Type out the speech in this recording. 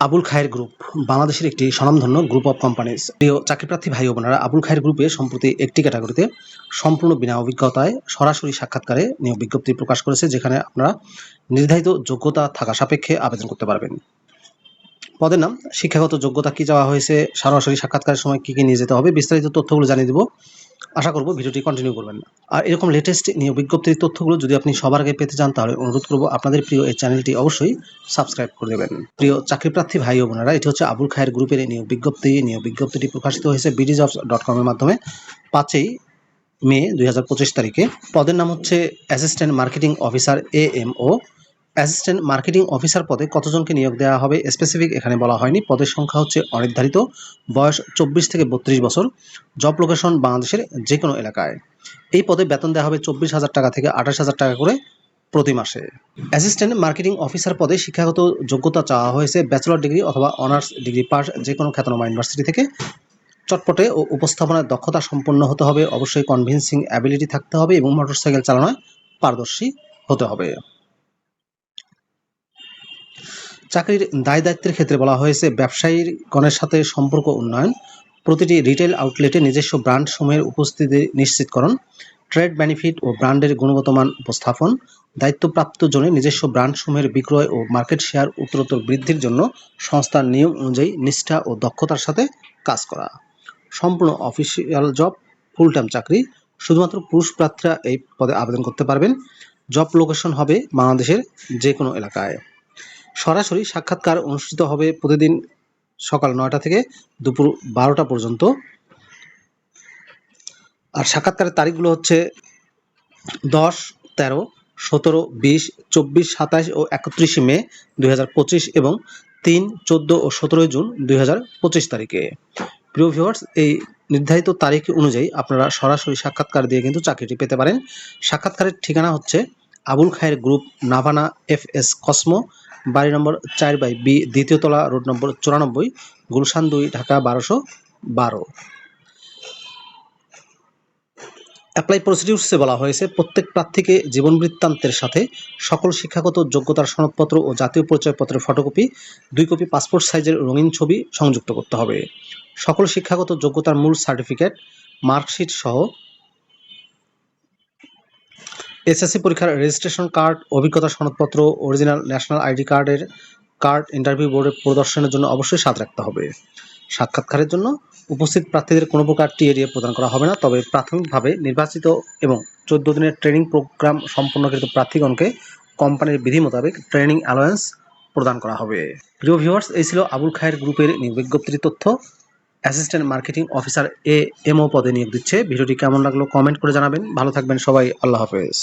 আবুল খায়ের group বাংলাদেশের একটি স্বনামধন্য গ্রুপ অফ কোম্পানিজ প্রিয় চাকরিপ্রার্থী ভাই বোনেরা, আবুল খায়ের গ্রুপে সম্প্রতি একটি ক্যাটাগরিতে সম্পূর্ণ বিনা অভিজ্ঞতায় সরাসরি সাক্ষাৎকারে নিয়োগ বিজ্ঞপ্তি প্রকাশ করেছে, যেখানে আপনারা নির্ধারিত যোগ্যতা থাকা সাপেক্ষে আবেদন করতে পারবেন। পদের নাম, শিক্ষাগত যোগ্যতা কি চাওয়া হয়েছে, সরাসরি সাক্ষাৎকারের সময় কি কি নিয়ে যেতে হবে, বিস্তারিত তথ্যগুলো জানিয়ে দেবো। আশা করব ভিডিওটি কন্টিনিউ করবেন আর এরকম লেটেস্ট নিয়োগ বিজ্ঞপ্তির তথ্যগুলো যদি আপনি সবার আগে পেতে চান, তাহলে অনুরোধ করব আপনাদের প্রিয় এই চ্যানেলটি অবশ্যই সাবস্ক্রাইব করে দেবেন। প্রিয় চাকরিপ্রার্থী ভাই ও বোনেরা, এটি হচ্ছে আবুল খায়ের গ্রুপের নিয়োগ বিজ্ঞপ্তি। নিয়োগ বিজ্ঞপ্তিটি প্রকাশিত হয়েছে বিডি জবস ডট কমের মাধ্যমে পাঁচই মে দু হাজার পঁচিশ তারিখে। পদের নাম হচ্ছে assistant marketing officer A M O assistant marketing officer পদে কতজনকে নিয়োগ দেওয়া হবে স্পেসিফিক এখানে বলা হয়নি। পদের সংখ্যা হচ্ছে অনির্ধারিত। বয়স চব্বিশ থেকে বত্রিশ বছর। জব লোকেশন বাংলাদেশের যে কোনো এলাকায়। এই পদে বেতন দেওয়া হবে চব্বিশ হাজার টাকা থেকে আঠাশ হাজার টাকা করে প্রতি মাসে। অ্যাসিস্ট্যান্ট মার্কেটিং অফিসার পদে শিক্ষাগত যোগ্যতা চাওয়া হয়েছে ব্যাচেলর ডিগ্রি অথবা অনার্স ডিগ্রি পাস যে কোনো খ্যাতনামা ইউনিভার্সিটি থেকে। চটপটে ও উপস্থাপনার দক্ষতা সম্পন্ন হতে হবে। অবশ্যই কনভিন্সিং অ্যাবিলিটি থাকতে হবে এবং মোটরসাইকেল চালানোয় পারদর্শী হতে হবে। চাকরির দায় দায়িত্বের ক্ষেত্রে বলা হয়েছে ব্যবসায়ীর গণের সাথে সম্পর্ক উন্নয়ন, প্রতিটি রিটেল আউটলেটে নিজস্ব ব্র্যান্ড সমূহের উপস্থিতি নিশ্চিতকরণ, ট্রেড বেনিফিট ও ব্র্যান্ডের গুণগত মান উপস্থাপন, দায়িত্বপ্রাপ্ত জনে নিজস্ব ব্র্যান্ড সমূহের বিক্রয় ও মার্কেট শেয়ার উত্তরোত্তর বৃদ্ধির জন্য সংস্থার নিয়ম অনুযায়ী নিষ্ঠা ও দক্ষতার সাথে কাজ করা। সম্পূর্ণ অফিসিয়াল জব ফুল টাইম চাকরি, শুধুমাত্র পুরুষ প্রার্থীরা এই পদে আবেদন করতে পারবেন। জব লোকেশন হবে বাংলাদেশের যে কোনো এলাকায়। সরাসরি সাক্ষাৎকার অনুষ্ঠিত হবে প্রতিদিন সকাল নয়টা থেকে দুপুর বারোটা পর্যন্ত। আর সাক্ষাৎকারের তারিখগুলো হচ্ছে দশ, তেরো, সতেরো, বিশ, চব্বিশ সাতাশ ও একত্রিশে মে দুই হাজার পঁচিশ এবং তিন, চোদ্দ ও সতেরোই জুন দুই হাজার পঁচিশ তারিখে। প্রিয় ভিউয়ার্স এই নির্ধারিত তারিখ অনুযায়ী আপনারা সরাসরি সাক্ষাৎকার দিয়ে কিন্তু চাকরিটি পেতে পারেন। সাক্ষাৎকারের ঠিকানা হচ্ছে Abul Khayer group Navana F S Cosmo, বাড়ি নম্বর চার বাই বি, দ্বিতীয় তলা রোড নম্বর চুরানব্বই, গুলশান দুই, ঢাকা বারোশো বারো। অ্যাপ্লাই প্রসিডিউরসে বলা হয়েছে, প্রত্যেক প্রার্থীকে জীবন বৃত্তান্তের সাথে সকল শিক্ষাগত যোগ্যতার সনদপত্র ও জাতীয় পরিচয়পত্রের ফটোকপি, দুই কপি পাসপোর্ট সাইজের রঙিন ছবি সংযুক্ত করতে হবে। সকল শিক্ষাগত যোগ্যতার মূল সার্টিফিকেট, মার্কশিট সহ এসএসসি পরীক্ষার রেজিস্ট্রেশন কার্ড অভিজ্ঞতা সনদপত্র অরিজিনাল ন্যাশনাল আইডি কার্ডের কার্ড ইন্টারভিউ বোর্ডে প্রদর্শনের জন্য অবশ্যই সাথ রাখতে হবে। সাক্ষাৎকারের জন্য উপস্থিত প্রার্থীদের কোনো প্রকার টিএডিএ প্রদান করা হবে না, তবে প্রাথমিকভাবে নির্বাচিত এবং চোদ্দ দিনের ট্রেনিং প্রোগ্রাম সম্পন্নকৃত প্রার্থীগণকে কোম্পানির বিধি মোতাবেক ট্রেনিং অ্যালায়েন্স প্রদান করা হবে। প্রিয় ভিউয়ার্স এই ছিল আবুল খায়ের গ্রুপের নির্বিজ্ঞপ্তির তথ্য। Assistant marketing officer A MO পদে নিয়োগ দিচ্ছে। ভিডিওটি কেমন লাগল কমেন্ট করে জানাবেন। ভালো থাকবেন সবাই। আল্লাহ হাফেজ।